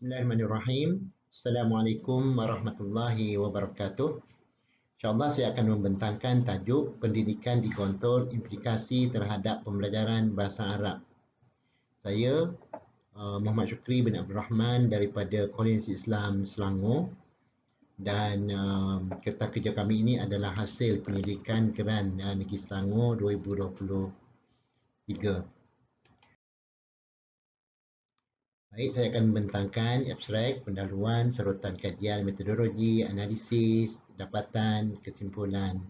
Bismillahirrahmanirrahim. Assalamualaikum warahmatullahi wabarakatuh. InsyaAllah saya akan membentangkan tajuk pendidikan di Gontor implikasi terhadap pembelajaran bahasa Arab. Saya uh, Muhammad Syukri bin Abdul Rahman daripada Kolej Islam Selangor dan uh, kereta kerja kami ini adalah hasil pendidikan Geran uh, Negeri Selangor 2023. Baik, saya akan membentangkan abstrak, pendahuluan, serotan kajian, metodologi, analisis, dapatan, kesimpulan.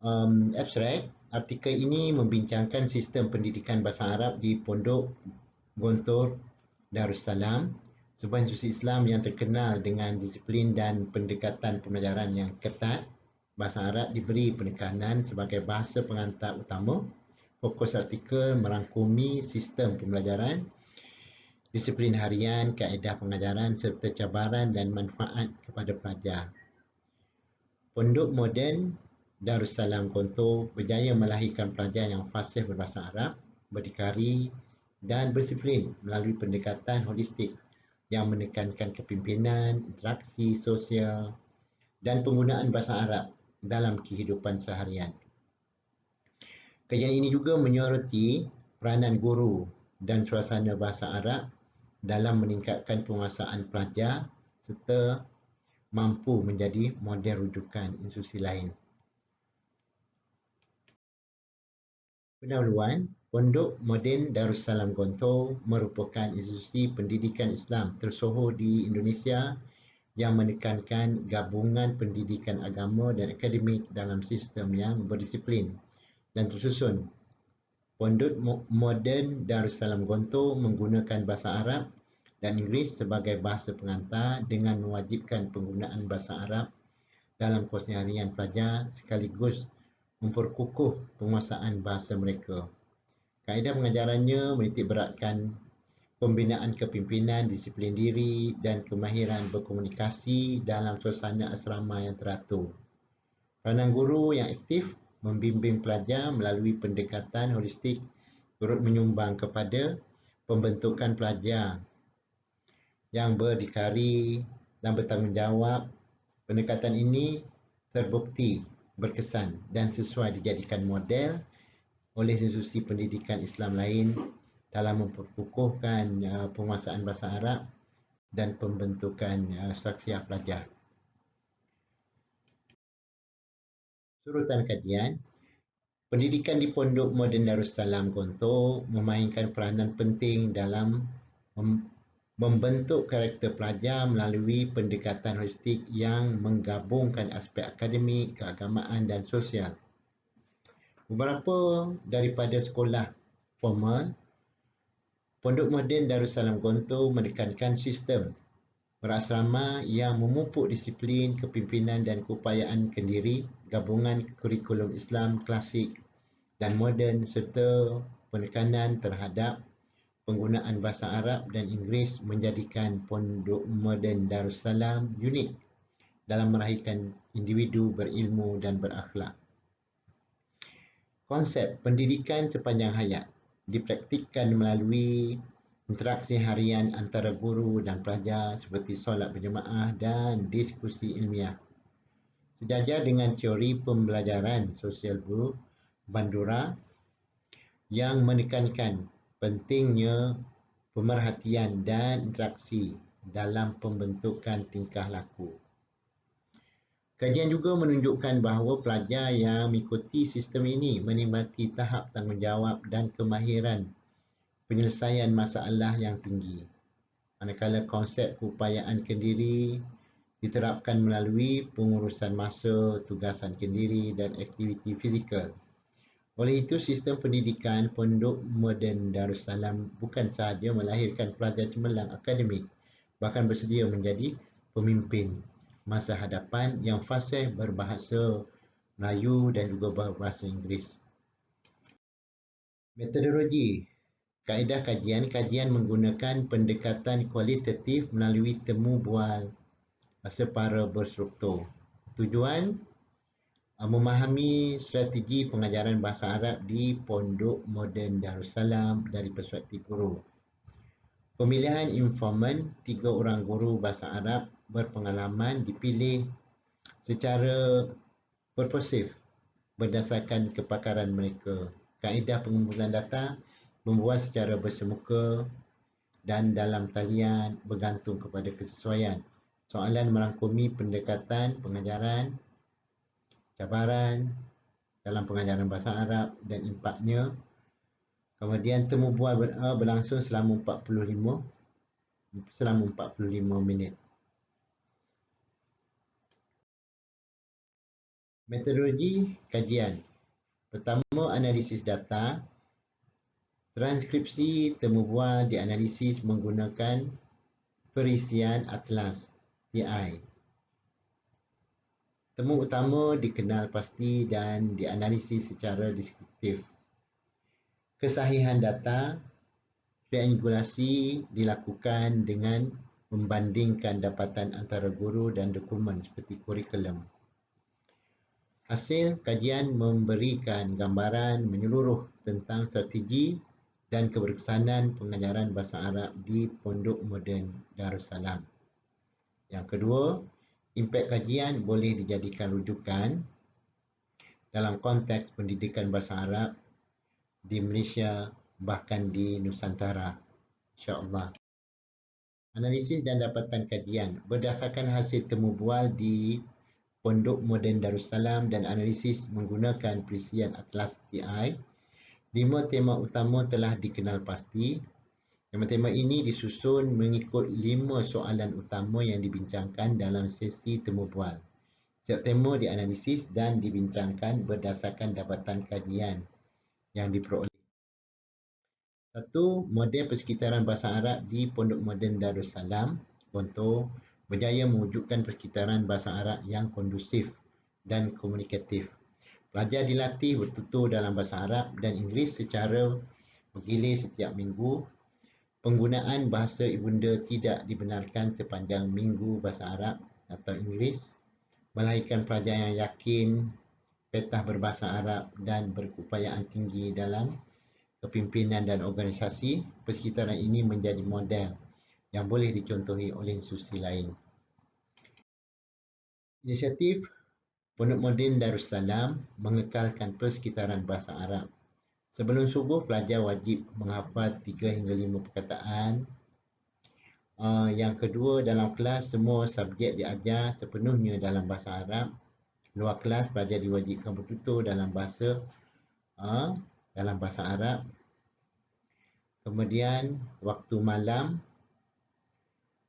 Um, abstrak, artikel ini membincangkan sistem pendidikan bahasa Arab di Pondok Gontor Darussalam, sebuah institusi Islam yang terkenal dengan disiplin dan pendekatan pembelajaran yang ketat. Bahasa Arab diberi penekanan sebagai bahasa pengantar utama Fokus artikel merangkumi sistem pembelajaran, disiplin harian, kaedah pengajaran serta cabaran dan manfaat kepada pelajar. Pondok moden Darussalam Konto berjaya melahirkan pelajar yang fasih berbahasa Arab, berdikari dan berdisiplin melalui pendekatan holistik yang menekankan kepimpinan, interaksi sosial dan penggunaan bahasa Arab dalam kehidupan seharian. Kajian ini juga menyoroti peranan guru dan suasana bahasa Arab dalam meningkatkan penguasaan pelajar serta mampu menjadi model rujukan institusi lain. Pendahuluan, Pondok Moden Darussalam Gonto merupakan institusi pendidikan Islam tersohor di Indonesia yang menekankan gabungan pendidikan agama dan akademik dalam sistem yang berdisiplin dan tersusun. Pondok moden Darussalam Gonto menggunakan bahasa Arab dan Inggeris sebagai bahasa pengantar dengan mewajibkan penggunaan bahasa Arab dalam kos harian pelajar sekaligus memperkukuh penguasaan bahasa mereka. Kaedah pengajarannya menitik beratkan pembinaan kepimpinan, disiplin diri dan kemahiran berkomunikasi dalam suasana asrama yang teratur. Peranan guru yang aktif membimbing pelajar melalui pendekatan holistik turut menyumbang kepada pembentukan pelajar yang berdikari dan bertanggungjawab. Pendekatan ini terbukti berkesan dan sesuai dijadikan model oleh institusi pendidikan Islam lain dalam memperkukuhkan uh, penguasaan bahasa Arab dan pembentukan uh, saksiah pelajar. Surutan kajian Pendidikan di Pondok Moden Darussalam Gonto memainkan peranan penting dalam membentuk karakter pelajar melalui pendekatan holistik yang menggabungkan aspek akademik, keagamaan dan sosial. Beberapa daripada sekolah formal, Pondok Moden Darussalam Gonto menekankan sistem berasrama yang memupuk disiplin, kepimpinan dan keupayaan kendiri, gabungan kurikulum Islam klasik dan moden serta penekanan terhadap penggunaan bahasa Arab dan Inggeris menjadikan Pondok Moden Darussalam unik dalam merahirkan individu berilmu dan berakhlak. Konsep pendidikan sepanjang hayat dipraktikkan melalui interaksi harian antara guru dan pelajar seperti solat berjemaah dan diskusi ilmiah. Sejajar dengan teori pembelajaran sosial guru Bandura yang menekankan pentingnya pemerhatian dan interaksi dalam pembentukan tingkah laku. Kajian juga menunjukkan bahawa pelajar yang mengikuti sistem ini menikmati tahap tanggungjawab dan kemahiran penyelesaian masalah yang tinggi. Manakala konsep keupayaan kendiri diterapkan melalui pengurusan masa, tugasan kendiri dan aktiviti fizikal. Oleh itu, sistem pendidikan Pondok Moden Darussalam bukan sahaja melahirkan pelajar cemerlang akademik, bahkan bersedia menjadi pemimpin masa hadapan yang fasih berbahasa Melayu dan juga berbahasa Inggeris. Metodologi Kaedah kajian, kajian menggunakan pendekatan kualitatif melalui temu bual separa berstruktur. Tujuan uh, memahami strategi pengajaran bahasa Arab di Pondok Moden Darussalam dari perspektif guru. Pemilihan informan tiga orang guru bahasa Arab berpengalaman dipilih secara purposif berdasarkan kepakaran mereka. Kaedah pengumpulan data membuat secara bersemuka dan dalam talian bergantung kepada kesesuaian. Soalan merangkumi pendekatan pengajaran, cabaran dalam pengajaran bahasa Arab dan impaknya Kemudian temu bual uh, berlangsung selama 45 selama 45 minit. Metodologi kajian. Pertama, analisis data. Transkripsi temu bual dianalisis menggunakan perisian atlas TI. Temu utama dikenal pasti dan dianalisis secara deskriptif kesahihan data triangulasi dilakukan dengan membandingkan dapatan antara guru dan dokumen seperti kurikulum. Hasil kajian memberikan gambaran menyeluruh tentang strategi dan keberkesanan pengajaran bahasa Arab di Pondok Moden Darussalam. Yang kedua, impak kajian boleh dijadikan rujukan dalam konteks pendidikan bahasa Arab di Malaysia bahkan di Nusantara insyaAllah analisis dan dapatan kajian berdasarkan hasil temu bual di Pondok Moden Darussalam dan analisis menggunakan perisian Atlas TI lima tema utama telah dikenal pasti tema-tema ini disusun mengikut lima soalan utama yang dibincangkan dalam sesi temu bual setiap tema dianalisis dan dibincangkan berdasarkan dapatan kajian yang diperoleh. Satu, model persekitaran bahasa Arab di Pondok Moden Darussalam contoh berjaya mewujudkan persekitaran bahasa Arab yang kondusif dan komunikatif. Pelajar dilatih bertutur dalam bahasa Arab dan Inggeris secara bergilir setiap minggu. Penggunaan bahasa ibunda tidak dibenarkan sepanjang minggu bahasa Arab atau Inggeris. Melahirkan pelajar yang yakin petah berbahasa Arab dan berkeupayaan tinggi dalam kepimpinan dan organisasi, persekitaran ini menjadi model yang boleh dicontohi oleh institusi lain. Inisiatif Pondok Modern Darussalam mengekalkan persekitaran bahasa Arab. Sebelum subuh, pelajar wajib menghafal 3 hingga 5 perkataan. Uh, yang kedua, dalam kelas, semua subjek diajar sepenuhnya dalam bahasa Arab luar kelas pelajar diwajibkan bertutur dalam bahasa uh, dalam bahasa Arab. Kemudian waktu malam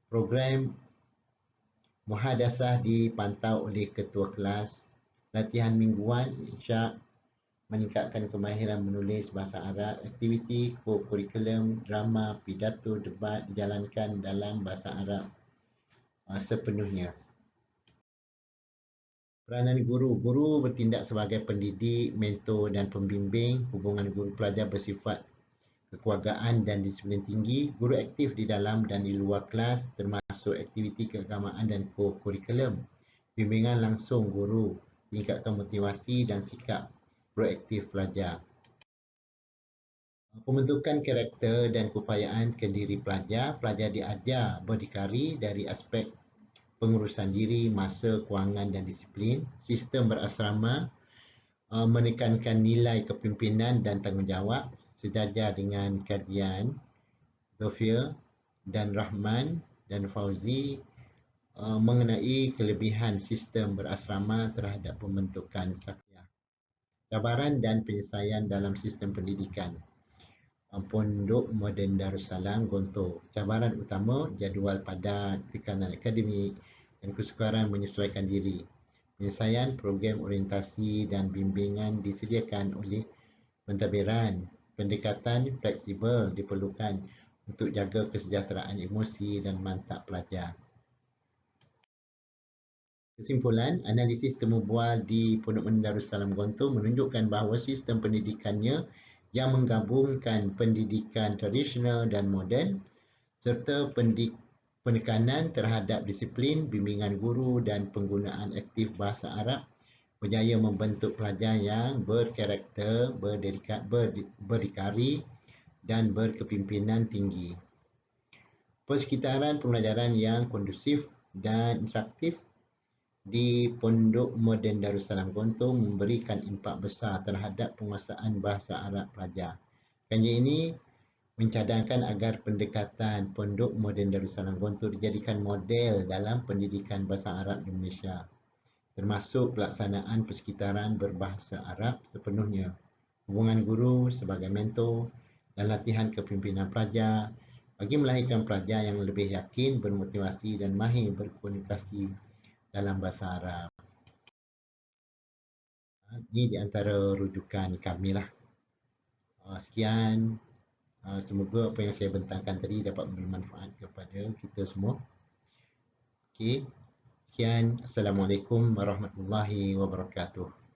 program muhadasah dipantau oleh ketua kelas. Latihan mingguan insya meningkatkan kemahiran menulis bahasa Arab. Aktiviti kurikulum, drama, pidato, debat dijalankan dalam bahasa Arab uh, sepenuhnya. Peranan guru. Guru bertindak sebagai pendidik, mentor dan pembimbing. Hubungan guru pelajar bersifat kekeluargaan dan disiplin tinggi. Guru aktif di dalam dan di luar kelas termasuk aktiviti keagamaan dan kurikulum. Bimbingan langsung guru meningkatkan motivasi dan sikap proaktif pelajar. Pembentukan karakter dan keupayaan kendiri pelajar. Pelajar diajar berdikari dari aspek pengurusan diri, masa, kewangan dan disiplin. Sistem berasrama uh, menekankan nilai kepimpinan dan tanggungjawab sejajar dengan kajian Zofia dan Rahman dan Fauzi uh, mengenai kelebihan sistem berasrama terhadap pembentukan sakyah. Cabaran dan penyelesaian dalam sistem pendidikan. Pondok Moden Darussalam Gonto. Cabaran utama jadual padat, tekanan akademik dan kesukaran menyesuaikan diri. Penyelesaian program orientasi dan bimbingan disediakan oleh pentadbiran. Pendekatan fleksibel diperlukan untuk jaga kesejahteraan emosi dan mantap pelajar. Kesimpulan, analisis temu bual di Pondok Moden Darussalam Gonto menunjukkan bahawa sistem pendidikannya yang menggabungkan pendidikan tradisional dan moden serta penekanan terhadap disiplin, bimbingan guru dan penggunaan aktif bahasa Arab berjaya membentuk pelajar yang berkarakter, berdikari dan berkepimpinan tinggi. persekitaran pembelajaran yang kondusif dan interaktif di Pondok Moden Darussalam Gontung memberikan impak besar terhadap penguasaan bahasa Arab pelajar. Kajian ini mencadangkan agar pendekatan Pondok Moden Darussalam Gontung dijadikan model dalam pendidikan bahasa Arab di Malaysia termasuk pelaksanaan persekitaran berbahasa Arab sepenuhnya, hubungan guru sebagai mentor dan latihan kepimpinan pelajar bagi melahirkan pelajar yang lebih yakin, bermotivasi dan mahir berkomunikasi dalam bahasa Arab. Ini di antara rujukan kami lah. Ha, sekian. Ha, semoga apa yang saya bentangkan tadi dapat bermanfaat kepada kita semua. Okey. Sekian. Assalamualaikum warahmatullahi wabarakatuh.